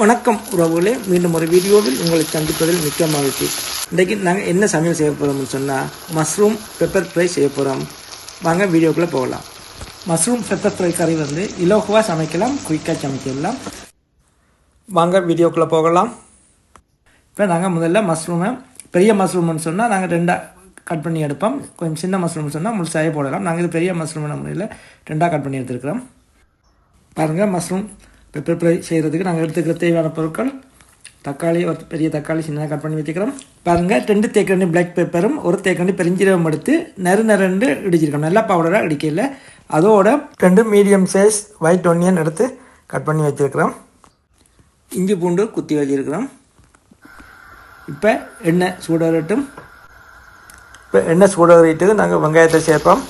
வணக்கம் உறவுகளே. மீண்டும் ஒரு வீடியோவில் உங்களை சந்திப்பதில் மிக்க மகிழ்ச்சி. இன்றைக்கு நாங்கள் என்ன சமையல் செய்ய போகிறோம்னு சொன்னால் மஷ்ரூம் பெப்பர் ஃப்ரை செய்ய போகிறோம் வாங்க வீடியோக்குள்ளே போகலாம். மஷ்ரூம் பெப்பர் ஃப்ரை கறி வந்து இலோகுவாக சமைக்கலாம் குயிக்காக சமைக்கலாம். வாங்க வீடியோக்குள்ளே போகலாம். இப்போ நாங்கள் முதல்ல மஷ்ரூமை பெரிய மஷ்ரூம்னு சொன்னால் நாங்கள் ரெண்டாக கட் பண்ணி எடுப்போம். கொஞ்சம் சின்ன மஷ்ரூம் சொன்னால் முழுசாகவே போடலாம். நாங்கள் இது பெரிய மஷ்ரூம் முறையில் ரெண்டாக கட் பண்ணி எடுத்துருக்கிறோம். பாருங்கள் மஷ்ரூம் பெப்பர் ஃப்ரை செய்கிறதுக்கு நாங்கள் எடுத்துக்கிற தேவையான பொருட்கள் தக்காளி ஒரு பெரிய தக்காளி சின்னதாக கட் பண்ணி வச்சுக்கிறோம். பாருங்கள் ரெண்டு தேக்கரண்டி பிளாக் பெப்பரும் ஒரு தேக்கரண்டி பெருஞ்சீரகம் எடுத்து நெரு நெருண்டு இடிச்சிருக்கோம். நல்லா பவுடராக இடிக்கல அதோட ரெண்டு மீடியம் சைஸ் ஒயிட் ஒனியன் எடுத்து கட் பண்ணி வச்சுருக்கிறோம். இஞ்சி பூண்டு குத்தி வச்சுருக்கிறோம். இப்போ எண்ணெய் சூடாகட்டும் இப்போ எண்ணெய் சூடாகிட்டு நாங்கள் வெங்காயத்தை சேர்ப்போம்.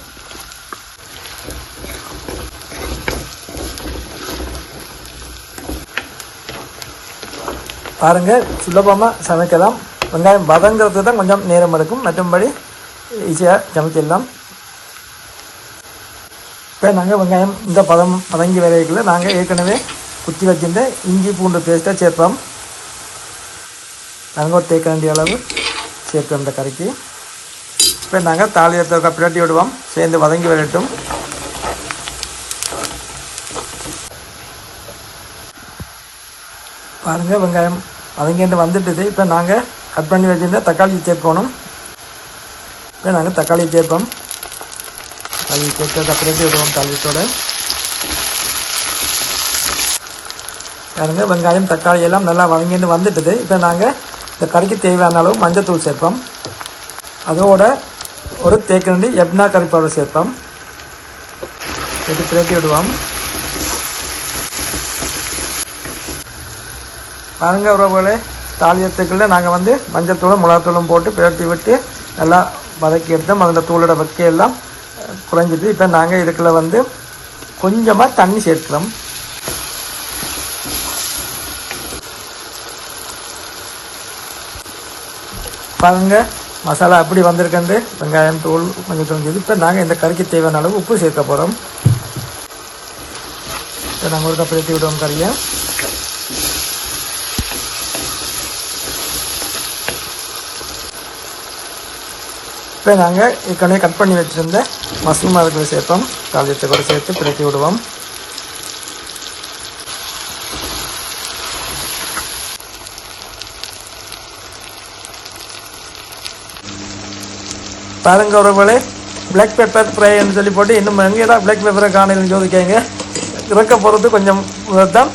பாருங்கள் சுலபமாக சமைக்கலாம். வெங்காயம் வதங்கிறது தான் கொஞ்சம் நேரம் எடுக்கும். மற்றபடி ஈஸியாக சமைச்சிடலாம். இப்போ நாங்கள் வெங்காயம் இந்த பதம் வதங்கி வரைக்குள்ள நாங்கள் ஏற்கனவே குத்தி வச்சிருந்த இஞ்சி பூண்டு பேஸ்ட்டாக சேர்ப்போம். நாங்கள் ஒரு தேக்க வேண்டிய அளவு சேர்ப்போம் இந்த கறிக்கு. இப்போ நாங்கள் தாலியத்தை பிரட்டி விடுவோம். சேர்ந்து வதங்கி வரட்டும். பாருங்கள் வெங்காயம் வதங்கிட்டு வந்துட்டுது இப்போ நாங்கள் கட் பண்ணி வச்சுருந்தா தக்காளி சேர்க்கணும் இப்போ நாங்கள் தக்காளி சேர்ப்போம் தக்காளி சேர்த்து பிரட்டி விடுவோம் தாலியத்தோட பாருங்க வெங்காயம் தக்காளி எல்லாம் நல்லா வதங்கிட்டு வந்துட்டுது இப்போ நாங்கள் இந்த கறிக்கு தேவையான அளவு மஞ்சத்தூள் சேர்ப்போம் அதோட ஒரு தேக்கரண்டி எப்னா கறி பவுடர் சேர்ப்போம் சேர்த்து பிரட்டி விடுவோம்? பாருங்கள் உறவுகளே தாலியத்துக்குள்ளே நாங்கள் வந்து மஞ்சத்தூளும் மிளகாத்தூளும் போட்டு பிரட்டி விட்டு நல்லா வதக்கி எடுத்தோம். அதில் தூளோட வக்கையெல்லாம் குறைஞ்சிட்டு இப்போ நாங்கள் இதுக்குள்ள வந்து கொஞ்சமாக தண்ணி சேர்க்கிறோம். பாருங்கள் மசாலா அப்படி வந்திருக்கண்டு வெங்காயம் தூள் கொஞ்சம் தோஞ்சது இப்போ நாங்கள் இந்த கறிக்கு தேவையான அளவு உப்பு சேர்க்க போகிறோம் இப்போ நாங்கள் ஒரு கப் ஏற்றி விடுவோம் கறியை. இப்போ நாங்கள் ஏற்கனவே கட் பண்ணி வச்சுருந்த மஷ்ரூம் அதுக்குள்ளே சேர்ப்போம். தாளிச்சத்தை கூட சேர்த்து பிரட்டி விடுவோம். பாருங்க உறவுகளே பிளாக் பேப்பர் ஃப்ரைன்னு சொல்லி போட்டு இன்னும் எங்கே தான் பிளாக் பெப்பரை காணலன்னு சோதிக்காங்க இறக்க போகிறது கொஞ்சம் தான்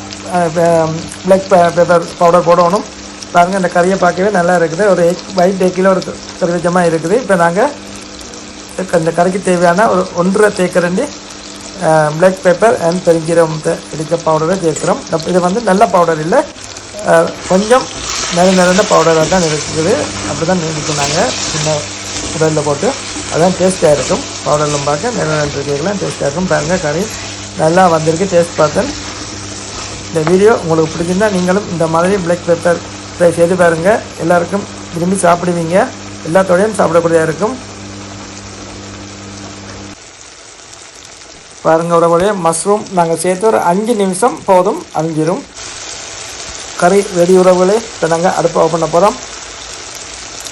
பிளாக் பேப்பர் பவுடர் போடணும். பாருங்கள் இந்த கறியை பார்க்கவே நல்லா இருக்குது. ஒரு எக் ஒயிட் எக்கில் ஒரு கறிவச்சமாக இருக்குது. இப்போ நாங்கள் இந்த கறிக்கு தேவையான ஒரு ஒன்றரை தேக்கரண்டி பிளாக் பேப்பர் அண்ட் பெருங்கீரம் இடித்த பவுடரை சேர்க்குறோம் இது வந்து நல்ல பவுடர் இல்லை. கொஞ்சம் நிற நிறைந்த பவுடராக தான் இருக்குது. அப்படி தான் இருக்கும் நாங்கள் சின்ன உடலில் போட்டு. அதான் டேஸ்ட்டாக இருக்கும். பவுடரில் பார்க்க நிறைய நிற கேட்கலாம் டேஸ்ட்டாக இருக்கும். பாருங்கள் கறி நல்லா வந்திருக்கு. டேஸ்ட் பார்த்தேன். இந்த வீடியோ உங்களுக்கு பிடிச்சிருந்தால் நீங்களும் இந்த மாதிரி பிளாக் பேப்பர் ட்ரை செய்து பாருங்கள் எல்லாருக்கும் விரும்பி சாப்பிடுவீங்க. எல்லாத்தோடையும் சாப்பிடக்கூடியதாக இருக்கும். பாருங்கள் உறவுடைய மஷ்ரூம் நாங்கள் சேர்த்து ஒரு அஞ்சு நிமிஷம் போதும் அழிஞ்சிரும் கறி வெடி உறவுகளே. இப்போ நாங்கள் அடுப்பை ஓப்பன் பண்ண போகிறோம்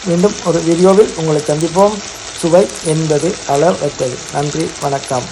மீண்டும் ஒரு வீடியோவில் உங்களை சந்திப்போம். சுவை என்பது அளவற்றது நன்றி வணக்கம்.